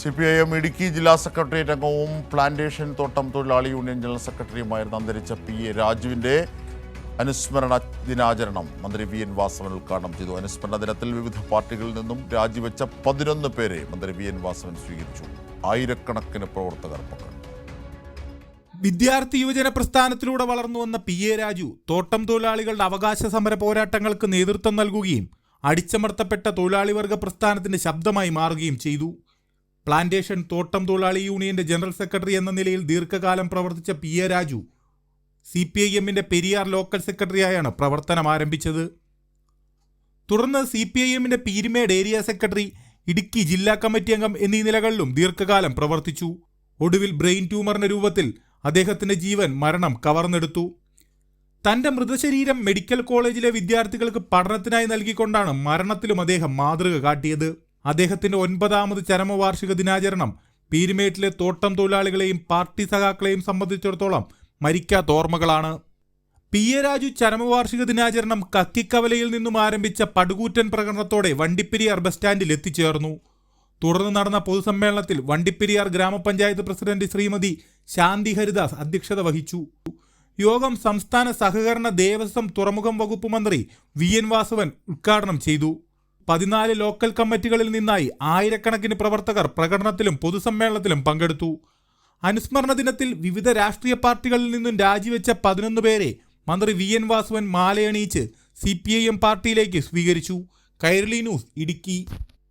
C P I M Idukki ജില്ലാ secretariat അംഗവും plantation തോട്ടം തൊഴിലാളി യൂണിയൻ ജനറൽ സെക്രട്ടറിയുമായിരുന്ന അന്തരിച്ച പി എ രാജുവിന്റെ അനുസ്മരണ ദിനാചരണം. മന്ത്രി വി എൻ വാസവൻ ഉദ്ഘാടനം ചെയ്തു. അനുസ്മരണ ദിനത്തിൽ വിവിധ പാർട്ടികളിൽ നിന്നും രാജിവെച്ച പതിനൊന്ന് പേരെ മന്ത്രി വി എൻ വാസവൻ സ്വീകരിച്ചു. ആയിരക്കണക്കിന് പ്രവർത്തകർ പങ്കെടുത്തു. വിദ്യാർത്ഥി യുവജന പ്രസ്ഥാനത്തിലൂടെ വളർന്നു വന്ന പി എ രാജു തോട്ടം തൊഴിലാളികളുടെ അവകാശ സമര പോരാട്ടങ്ങൾക്ക് നേതൃത്വം നൽകുകയും അടിച്ചമർത്തപ്പെട്ട തൊഴിലാളി വർഗ പ്രസ്ഥാനത്തിന്റെ ശബ്ദമായി മാറുകയും ചെയ്തു. പ്ലാന്റേഷൻ തോട്ടം തൊഴിലാളി യൂണിയന്റെ ജനറൽ സെക്രട്ടറി എന്ന നിലയിൽ ദീർഘകാലം പ്രവർത്തിച്ച P A Raju C P I എമ്മിന്റെ പെരിയാർ ലോക്കൽ സെക്രട്ടറിയായാണ് പ്രവർത്തനം ആരംഭിച്ചത്. തുടർന്ന് സി പി ഐ എമ്മിന്റെ പീരുമേട് ഏരിയ സെക്രട്ടറി ഇടുക്കി ജില്ലാ കമ്മിറ്റി അംഗം എന്നീ നിലകളിലും ദീർഘകാലം പ്രവർത്തിച്ചു. ഒടുവിൽ ബ്രെയിൻ ട്യൂമറിന്റെ രൂപത്തിൽ അദ്ദേഹത്തിന്റെ ജീവൻ മരണം കവർന്നെടുത്തു. തന്റെ മൃതശരീരം മെഡിക്കൽ കോളേജിലെ വിദ്യാർത്ഥികൾക്ക് പഠനത്തിനായി നൽകിക്കൊണ്ടാണ് മരണത്തിലും അദ്ദേഹം മാതൃക കാട്ടിയത്. അദ്ദേഹത്തിന്റെ ഒൻപതാമത് ചരമവാർഷിക ദിനാചരണം പീരുമേട്ടിലെ തോട്ടം തൊഴിലാളികളെയും പാർട്ടി സഖാക്കളെയും സംബന്ധിച്ചിടത്തോളം മരിക്കാത്ത ഓർമ്മകളാണ്. പി എ രാജു ചരമവാർഷിക ദിനാചരണം കക്കിക്കവലയിൽ നിന്നും ആരംഭിച്ച പടുകൂറ്റൻ പ്രകടനത്തോടെ വണ്ടിപ്പെരിയാർ ബസ് സ്റ്റാൻഡിൽ എത്തിച്ചേർന്നു. തുടർന്ന് നടന്ന പൊതുസമ്മേളനത്തിൽ വണ്ടിപ്പെരിയാർ ഗ്രാമപഞ്ചായത്ത് പ്രസിഡന്റ് ശ്രീമതി ശാന്തി ഹരിദാസ് അധ്യക്ഷത വഹിച്ചു. യോഗം സംസ്ഥാന സഹകരണ ദേവസ്വം തുറമുഖം വകുപ്പ് മന്ത്രി വി എൻ വാസവൻ ഉദ്ഘാടനം ചെയ്തു. പതിനാല് ലോക്കൽ കമ്മിറ്റികളിൽ നിന്നായി ആയിരക്കണക്കിന് പ്രവർത്തകർ പ്രകടനത്തിലും പൊതുസമ്മേളനത്തിലും പങ്കെടുത്തു. അനുസ്മരണ ദിനത്തിൽ വിവിധ രാഷ്ട്രീയ പാർട്ടികളിൽ നിന്നും രാജിവെച്ച പതിനൊന്ന് പേരെ മന്ത്രി വി എൻ വാസുവൻ മാലയണിയിച്ച് സി പി ഐ എം പാർട്ടിയിലേക്ക് സ്വീകരിച്ചു. കൈരളി ന്യൂസ് ഇടുക്കി.